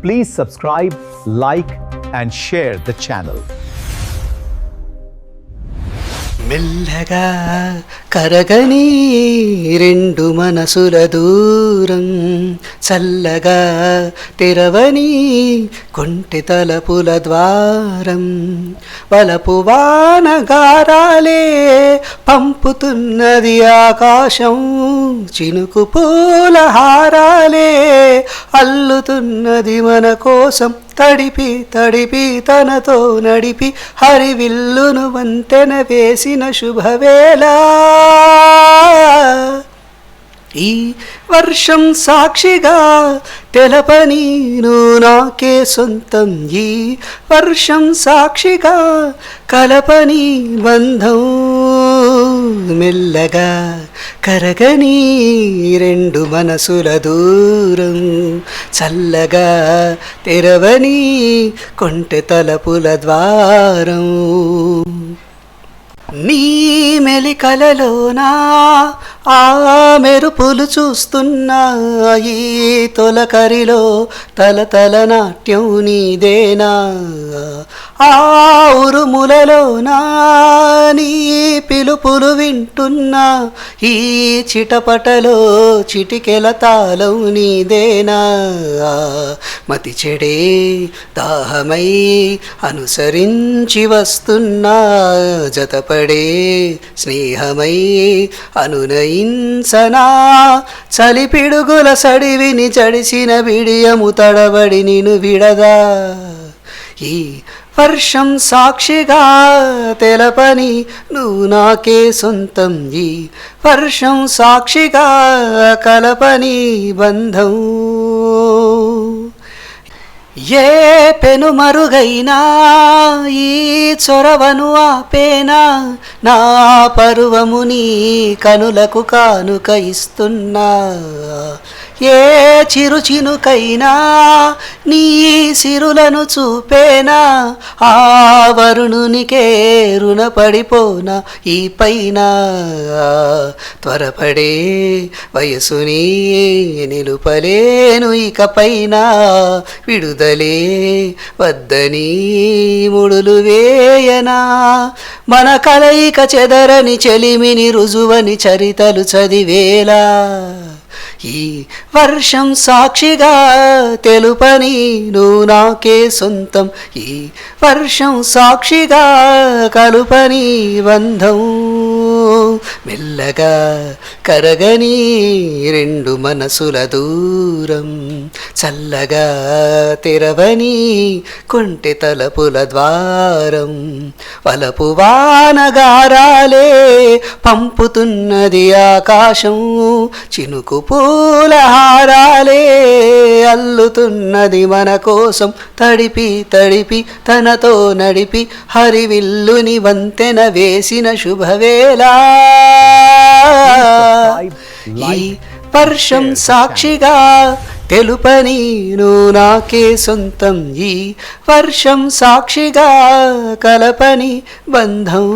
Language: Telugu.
Please subscribe, like, and share the channel. మెల్లగా కరగని రెండు మనసుల దూరం చల్లగా తెరవని కొంటి తలపుల ద్వారం వలపు వానగారాలే పంపుతున్నది ఆకాశం చినుకు పూల హారాలే అల్లుతున్నది మన కోసం తడిపి తడిపి తనతో నడిపి హరివిల్లును వంతెన వేసిన శుభవేళ. ఈ వర్షం సాక్షిగా తెలపని నువ్వు నాకే సొంతం. ఈ వర్షం సాక్షిగా కలపని బంధం. మెల్లగా కరగని రెండు మనసుల దూరం చల్లగా తెరవని కొంటె తలపుల ద్వారం. నీ మెలికలలోనా ఆ మెరుపులు చూస్తున్నాయి ఈ తొలకరిలో తల తల నాట్యం నీదేనా? ఆ ఉరుములలో నీ పిలుపులు వింటున్నా ఈ చిటపటలో చిటికెల తాళం నీదేనా? మతి చెడే దాహమై అనుసరించి వస్తున్నా జతపడే స్నేహమై అనునయించనా చలిపిడుగుల సడివిని చడిచిన బిడియము తడబడి నిను విడదా? ఈ వర్షం సాక్షిగా తెలపని నువ్వు నాకే సొంతం. ఈ వర్షం సాక్షిగా కలపని బంధం. ఏ పెను మరుగైనా ఈ చొరవను ఆపేనా? నా పరువముని కనులకు కానుక ఇస్తున్నా. ఏ చిరు చినుకైనా నీ సిరులను చూపేనా? ఆ వరుణునికే రుణపడిపోనా ఈ పైన? త్వరపడే వయసుని నిలుపలేను ఇక పైన. విడుదలే వద్దని ముడులు వే చేయనా? మన కలయిక చెదరని చెలిమిని రుజువని చరితలు చదివేలా? ఈ వర్షం సాక్షిగా తెలుపని నువ్వు నాకే సొంతం. ఈ వర్షం సాక్షిగా కలుపని బంధం. మెల్లగా కరగని రెండు మనసుల దూరం. చల్లగా తెరవని కొంటె తలపుల ద్వారం వలపు వానగారాలే పంపుతున్నది ఆకాశం చినుకు పూల హారాలే అల్లుతున్నది మన కోసం. తడిపి తడిపి తనతో నడిపి హరివిల్లుని వంతెన వేసిన శుభవేళ. ఈ వర్షం సాక్షిగా తెలుపని నువ్వు నాకే సొంతం ఈ వర్షం సాక్షిగా కలపని బంధం.